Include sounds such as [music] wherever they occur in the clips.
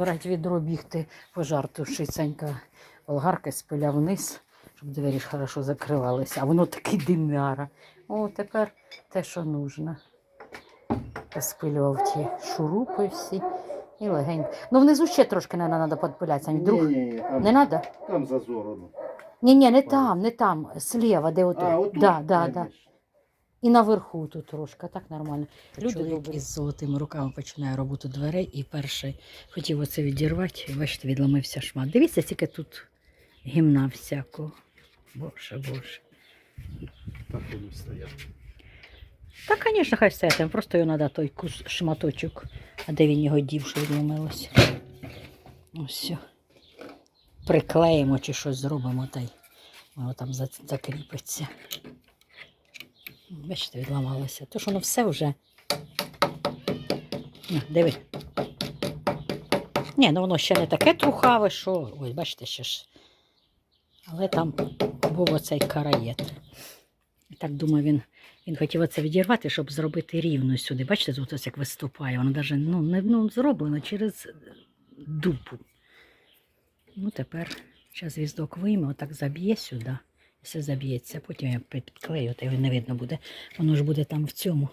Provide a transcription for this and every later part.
брати відро, бігти, пожар тушить. Санька болгарка спиляв вниз, щоб двері ж хорошо закривалися. А воно такий димяра. О, тепер те, що нужно. Спилював ті шурупи всі і легенько. Ну внизу ще трошки не треба підпиляти, Сань, друг. Ні, ні, ні, там, Не треба? там зазорано. Ні, ні, не там, не там, слева, де ото. А, отут? да, да, да. Конечно. І наверху тут трошки, так нормально. Люди Чоловік добрі. із золотими руками починає роботу дверей і перший хотів оце відірвати, і бачите, відломився шмат. Дивіться, тільки тут гімна всякого. Боже, боже. Так вони стоять. Та, звісно, хай все просто його треба той кус шматочок, а де він його дів, що відломилося. Ось. все. Приклеїмо чи щось зробимо, та й воно там закріпиться. Бачите, відламалося. То що воно все вже. На, диви. Ні, ну воно ще не таке трухаве, що. Ось, бачите, ще ж. Але там був оцей караєт. Так думаю, він, він хотів оце відірвати, щоб зробити рівно сюди. Бачите, тут ось як виступає. Воно навіть ну, не ну, зроблено через дупу. Ну, тепер зараз віздок вийме, отак заб'є сюди. Все заб'ється, потім я підклею, та його не видно буде. Воно ж буде там в цьому.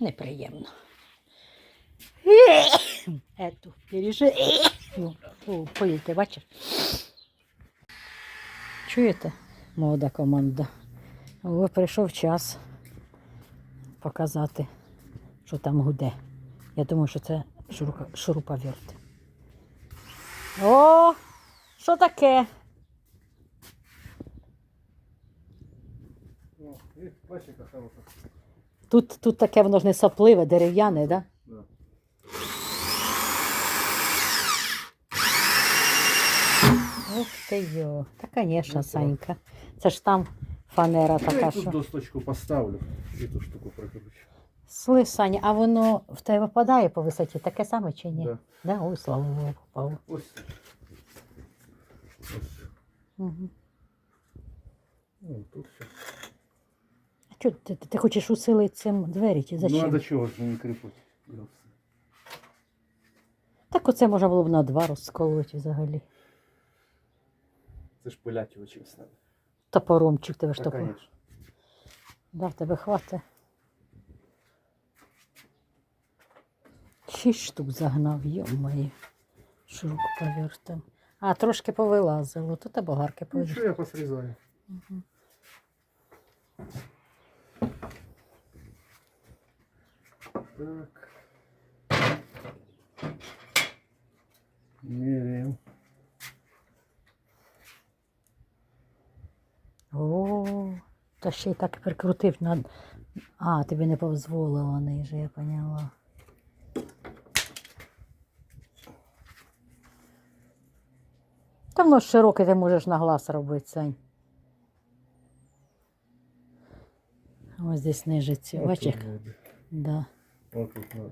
Неприємно. Ету, пережи. Ну, поїдьте, бачиш? Чуєте, молода команда? О, прийшов час показати, що там гуде. Я думаю, що це шурука, шуруповерт. О, що таке? Хороша. Тут, тут таке воно ж не сопливе, дерев'яне, да? Да. Ух ти йо. Та, звісно, Санька. Це ж там фанера Я така, тут що. досточку поставлю і ту штуку прикручу. Слухай, Саня, а воно в тебе випадає по висоті таке саме чи ні? Да. Да? Ой, слава Богу, попало. Ось. Угу. Ну, тут все. А що ти, ти, ти хочеш усилити цим двері чи Ну, зачем? а до чого ж його все? Так оце можна було б на два розколоти взагалі. Це ж пилять його чимось треба. Топоромчик тебе ж топор. конечно. Да, в тебе хватить. Шість штук загнав, йомої. Шурук повертом. А, трошки повилазило. Тут та болгарки Ну, що я посрізаю? Мгм. Так. Міряємо. О, та ще й так прикрутив. На... А, тобі не дозволило ниже, я поняла. Та воно широке, ти можеш на глаз робити, Сань. Ось здесь нижиться, бачиш? Да. Отут треба.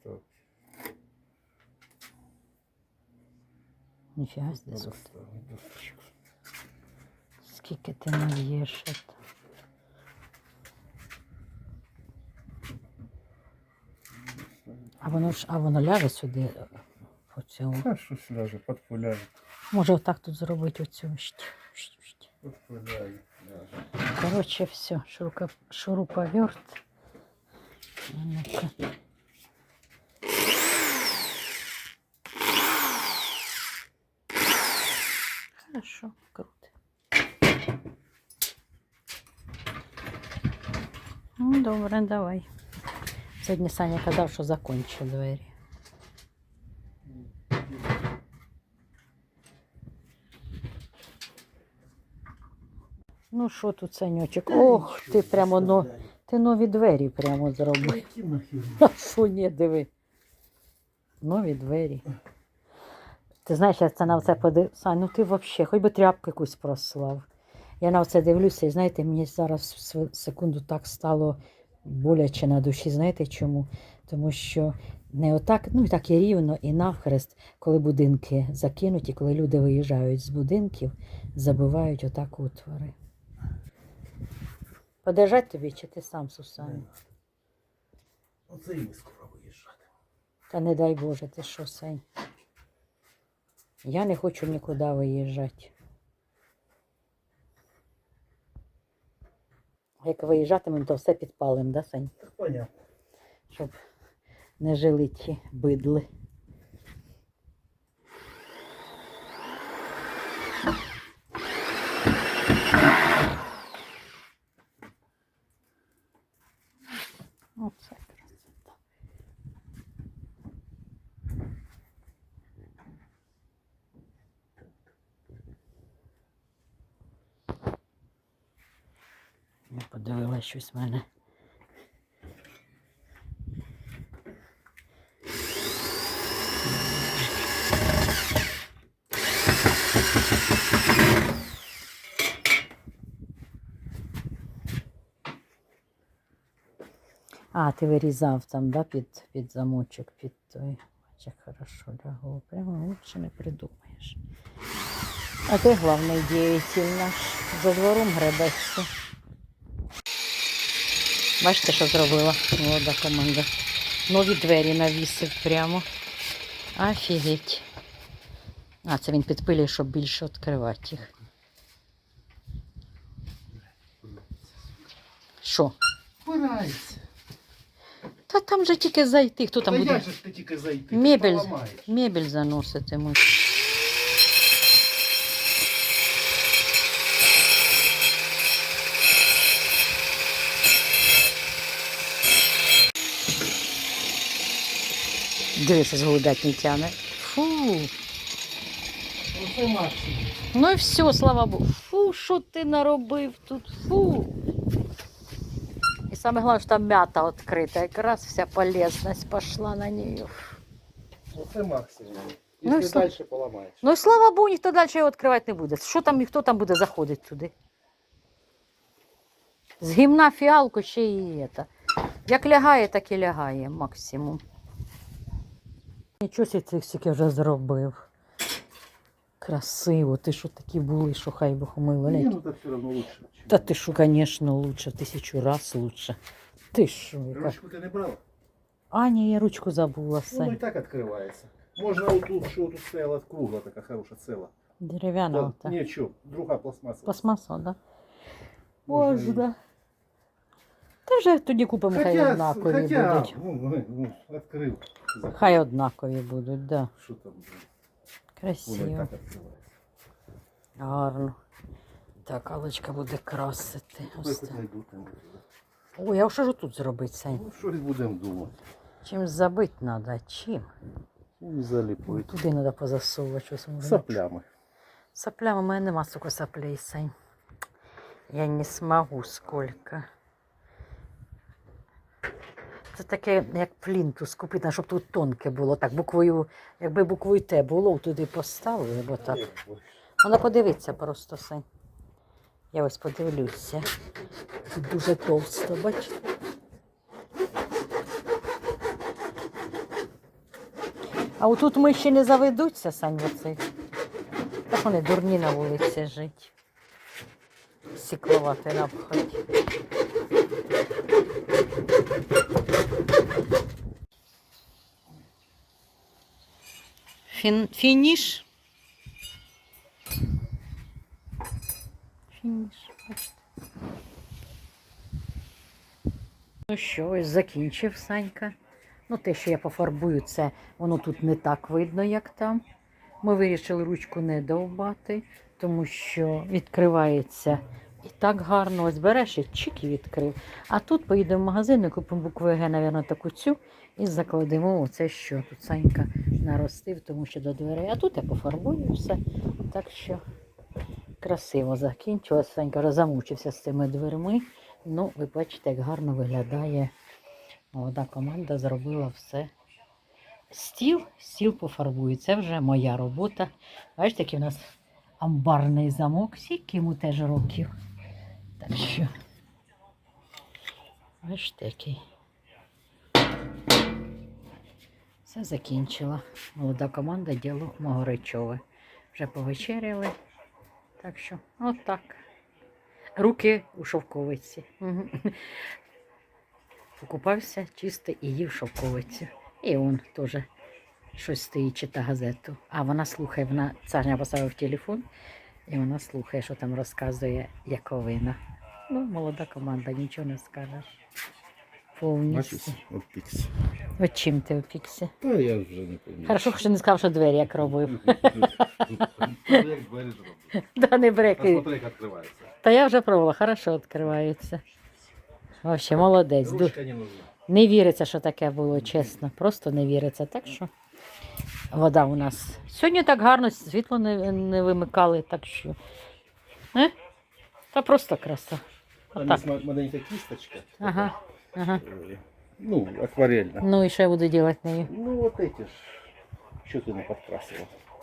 Ставити. Ніфіга Треба здесь. досточку. Скільки ти наб'єш? это? А воно ж, а воно ляже сюди по цьому. А щось ляже, підпиляє. Може отак тут зробити оцю. щ- щ- щ. Підпиляє. ляже. Коротше, все, шурука, шуруповерт. А ну-ка. Хорошо, круто. Ну, добре, давай. Сьогодні Саня казав, що закончив двері. Ну що тут, Санючок? Ох, ти прямо но... ти нові двері прямо зробив. [laughs] А що ні, диви. Нові двері. Ти знаєш, я це на це подив... Сань, ну ти взагалі, хоч би тряпку якусь прослав. Я на це дивлюся, і знаєте, мені зараз в секунду так стало боляче на душі. Знаєте чому? Тому що не отак, ну і так і рівно, і навхрест, коли будинки закинуті, коли люди виїжджають з будинків, забивають отак отвори. Подержать тобі, чи ти сам Сусані? Оце і ми скоро виїжджати. Та не дай Боже, ти що, Сань? Я не хочу нікуди виїжджати. Як виїжджатимемо, то все підпалимо, да, Сань? Понятно. Щоб не жили ті бидли. Оце красота. Я подивилась щось в мене. А, ти вирізав там, да, під, під замочок, під той. Бач, як хорошо лягло. Прямо лучше не придумаєш. А ти головний діятель наш. За двором гребешся. Бачите, що зробила молода команда. Нові двері навісив прямо. Офігеть. А, це він підпилює, щоб більше відкривати їх. Що? Впирається. Та там же тільки зайти. Хто там Та буде? як же ж ти тільки зайти? Ти Мебель. поламаєш. Мебель заноситимуть. Дивися, згудать не тяне. Фу. Ну і все, слава Богу. Фу, що ти наробив тут? Фу. І саме головне, що там м'ята відкрита. Якраз вся полезність пішла на неї. Оце максимум. Ну, все. далі поламаєш. Ну і слава Богу, ніхто далі його відкривати не буде. Що там, ніхто там буде заходити туди? З гімна фіалку ще і це. Як лягає, так і лягає максимум. Нічого цих стільки вже зробив. Красиво, ти що такі були, що хай Бог Ні, умилує. ну так все одно лучше. Та ти що, звісно, лучше, тисячу раз лучше. Ти що, яка? Ручку ти не брала? А, ні, я ручку забула Воно і все. так відкривається. Можна отут, що тут стояла кругла, така хороша ціла. Дерев'яна Та, ота. Ні, що, друга пластмаса. Пластмаса, да? Можна. Можна. Та вже тоді купимо, хай однакові будуть. відкрив. Хай однакові будуть, да. Що там? блін? Воно і Красиво. так. Гарно. Так, Алочка буде красити. Ой, Ось хоч так. знайду. Ой, а що ж тут зробити, Сань? Ну, щось будемо думати. Чим забити треба? Чим? Ну, заліпити. Туди треба позасовувати щось. може. Саплями. Соплями, у мене нема сука соплей, Сань. Я не смогу сколько. Це таке, як плінтус купити, щоб тут тонке було. Так, буквою, якби буквою Т було, туди поставили, бо так. Вона подивиться просто, Сань. Я ось подивлюся. Тут дуже товсто, бачите? А отут ми ще не заведуться, Сань, оцей. Так вони дурні на вулиці жить. Сікловати напхать. Фін... Фініш. Фініш, бачите. Ну що, ось закінчив Санька. Ну, те, що я пофарбую, це воно тут не так видно, як там. Ми вирішили ручку не довбати, тому що відкривається і так гарно. Ось береш і чик і відкрив. А тут поїдемо в магазин і купимо букву Г, мабуть, таку цю і закладемо оце, що тут Санька наростив, тому що до дверей. А тут я пофарбую все. Так що красиво закінчилось. Санька вже замучився з цими дверми. Ну, ви бачите, як гарно виглядає. Молода команда зробила все. Стіл, стіл пофарбую. Це вже моя робота. Бачите, який в нас амбарний замок, скільки йому теж років. Так що, бачите, який. Все закінчила. Молода команда діло Могоричове. Вже повечеряли. Так що, отак. Руки у шовковиці. Покупався чисто і їв шовковицю. І он теж щось стоїть, читає газету. А вона слухає, вона Саня поставив телефон, і вона слухає, що там розказує Яковина. Ну, молода команда, нічого не скажеш. Повністю. Бачиш, от чим ти опікся? Та я вже не пам'ятаю. Хорошо, що не сказав, що двері як робив. Як двері зроблю. [laughs] Да не брекай. Посмотри, як відкривається. Та я вже пробувала, хорошо відкривається. Вообще, молодець. Ду- Ручка не нужна. Не віриться, що таке було, чесно. Просто не віриться. Так що вода у нас. Сьогодні так гарно, світло не, не вимикали, так що. Е? Та просто краса. Там є маленька кісточка. Ага. ага. Е, Ну, акварельна. Ну і що я буду робити нею? Ну, вот эти ж. Що ти не підкрасила?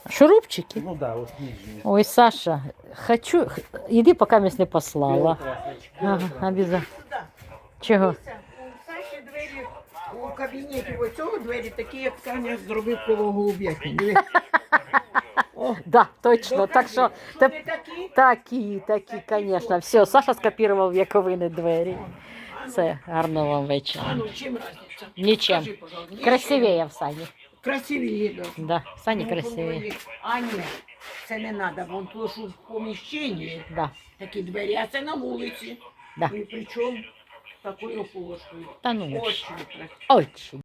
Шурупчики? Ну да, от нижні. Ой, Саша, хочу. Іди, поки мені не послала. Ага, обязательно. Чого? У Саші двері у кабінеті ось цього двері такі, як Саня зробив коло голуб'ятні. Диви. О, Да, точно. Так що що те- не такі? такі, такі, звісно. Все, Саша скопірував яковини двері. Все, гарного вам вечора. ну чим разниця? Нічим. Скажи, пожалуйста. Красивее в Сані. Красивіє, да. Да, в Сані Ну, красивее. А ні, це не треба, вон то, що в поміщенні Да, такі двері, а це на вулиці. да. І причому такою полошкою. Та ну, Очень очень.